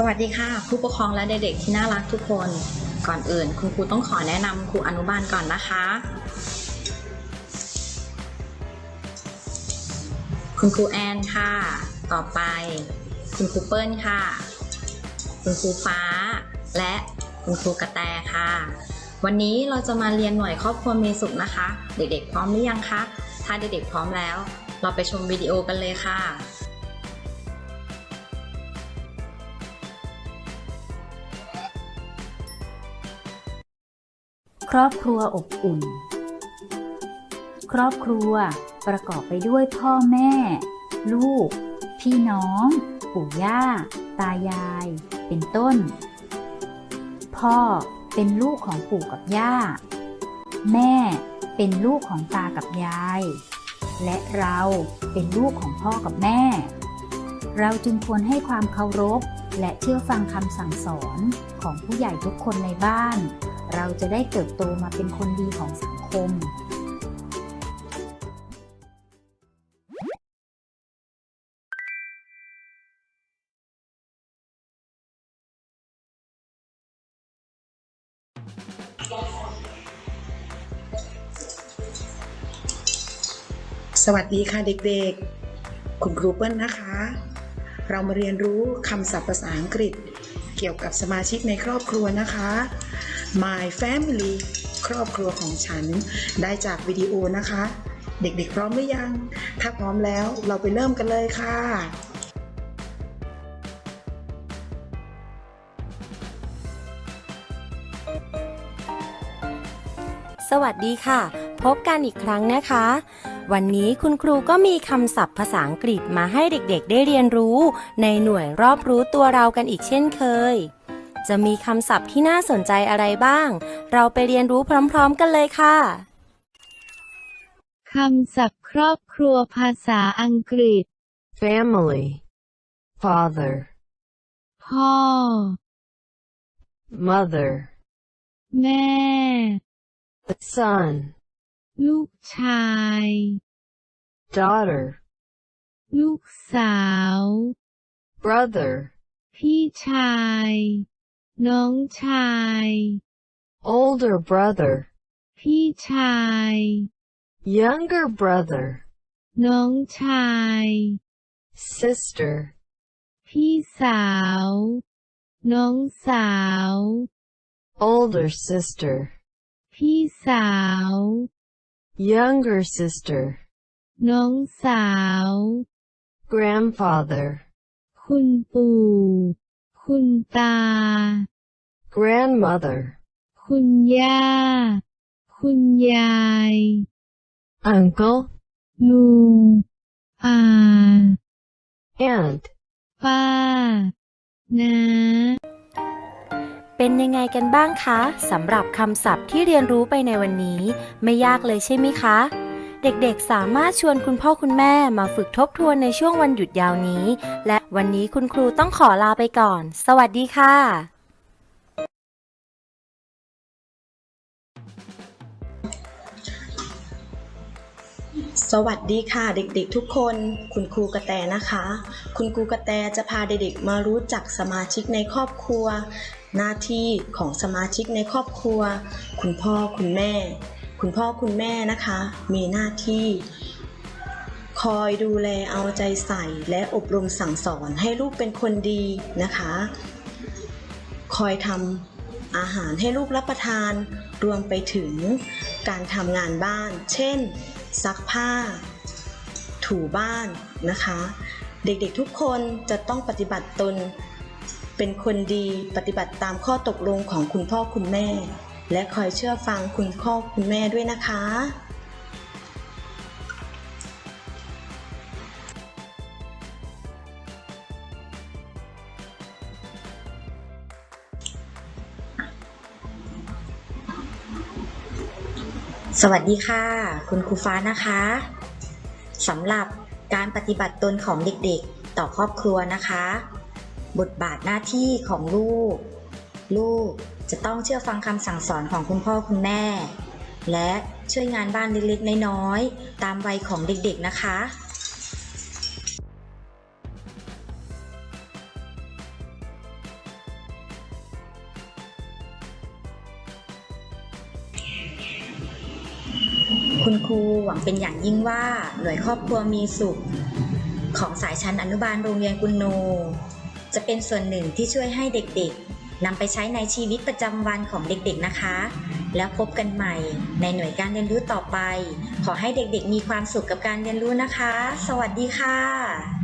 สวัสดีค่ะผู้ปกครองและเด็กๆที่น่ารักทุกคน ก่อนอื่น คุณครูต้องขอแนะนำครูอนุบาลก่อนนะคะ คุณครูแอนค่ะ ต่อไป คุณครูเปิ้ลค่ะ คุณครูฟ้า และคุณครูกระแตค่ะ วันนี้เราจะมาเรียนหน่วยครอบครัวมีสุขนะคะ เด็กๆพร้อมหรือยังคะถ้าเด็กๆพร้อมแล้ว เราไปชมวิดีโอกันเลยค่ะ ครอบครัวอบอุ่น ครอบครัวประกอบไปด้วยพ่อแม่ ลูก พี่น้อง ปู่ย่า ตายาย เป็นต้น พ่อเป็นลูกของปู่กับย่า แม่เป็นลูกของตากับยาย และเราเป็นลูกของพ่อกับแม่ เราจึงควรให้ความเคารพและเชื่อฟังคำสั่งสอนของผู้ใหญ่ทุกคนในบ้าน เราจะได้เติบโตมาเป็นคนดีของสังคมสวัสดีค่ะเด็กๆ คุณครูเปิ้ลนะคะ เรามาเรียนรู้คำศัพท์ภาษาอังกฤษ เกี่ยวกับสมาชิกในครอบครัวนะคะ My family ครอบครัวของฉันได้จากวิดีโอนะคะ เด็กๆพร้อมหรือยัง ถ้าพร้อมแล้วเราไปเริ่มกันเลยค่ะ สวัสดีค่ะ พบกันอีกครั้งนะคะ วันนี้คุณครูก็มีคำศัพท์ภาษาอังกฤษมาให้เด็กๆ ได้เรียนรู้ ในหน่วยรอบรู้ตัวเรากันอีกเช่นเคย จะมีคำศัพท์ที่น่าสนใจอะไรบ้าง เราไปเรียนรู้พร้อมๆกันเลยค่ะคำศัพท์ครอบครัวภาษาอังกฤษ family, father, พ่อ mother, แม่ son, ลูกชาย daughter, ลูกสาว brother, พี่ชาย น้องชาย older brother, พี่ชาย younger brother, น้องชาย sister, พี่สาว น้องสาว older sister, พี่สาว younger sister, น้องสาว grandfather, คุณปู่ คุณตา grandmother, คุณย่า คุณยาย uncle, ลุงอา aunt. ป้านาเป็นยังไงกันบ้างคะสำหรับคำศัพท์ที่เรียนรู้ไปในวันนี้ ไม่ยากเลยใช่ไหมคะ เด็กๆ สามารถชวนคุณพ่อคุณแม่มาฝึกทบทวนในช่วงวันหยุดยาวนี้ และวันนี้คุณครูต้องขอลาไปก่อน สวัสดีค่ะสวัสดีค่ะเด็กๆทุกคน คุณครูกระแตนะคะ คุณครูกระแตจะพาเด็กๆมารู้จักสมาชิกในครอบครัว หน้าที่ของสมาชิกในครอบครัว คุณพ่อคุณแม่ คุณพ่อคุณแม่นะคะ มีหน้าที่ คอยดูแลเอาใจใส่ และอบรมสั่งสอนให้ลูกเป็นคนดีนะคะ คอยทำอาหารให้ลูกรับประทาน รวมไปถึงการทำงานบ้าน เช่น ซักผ้า ถูบ้านนะคะ เด็กๆทุกคนจะต้องปฏิบัติตนเป็นคนดีปฏิบัติตามข้อตกลงของคุณพ่อคุณแม่ และคอยเชื่อฟังคุณพ่อคุณแม่ด้วยนะคะ สวัสดีค่ะ คุณครูฟ้านะคะสำหรับการปฏิบัติตนของเด็กๆ ต่อครอบครัวนะคะ บทบาทหน้าที่ของลูก ลูก จะต้องเชื่อฟังคำสั่งสอนของคุณพ่อคุณแม่ และช่วยงานบ้านเล็กๆ น้อยๆ ตามวัยของเด็กๆนะคะ คุณครูหวังเป็นอย่างยิ่งว่าหน่วยครอบครัวมีสุข ของสายชั้นอนุบาลโรงเรียนกุนโน จะเป็นส่วนหนึ่งที่ช่วยให้เด็กๆ นำไปใช้ในชีวิตประจำวันของเด็กๆนะคะ แล้วพบกันใหม่ในหน่วยการเรียนรู้ต่อไป ขอให้เด็กๆ มีความสุขกับการเรียนรู้นะคะ สวัสดีค่ะ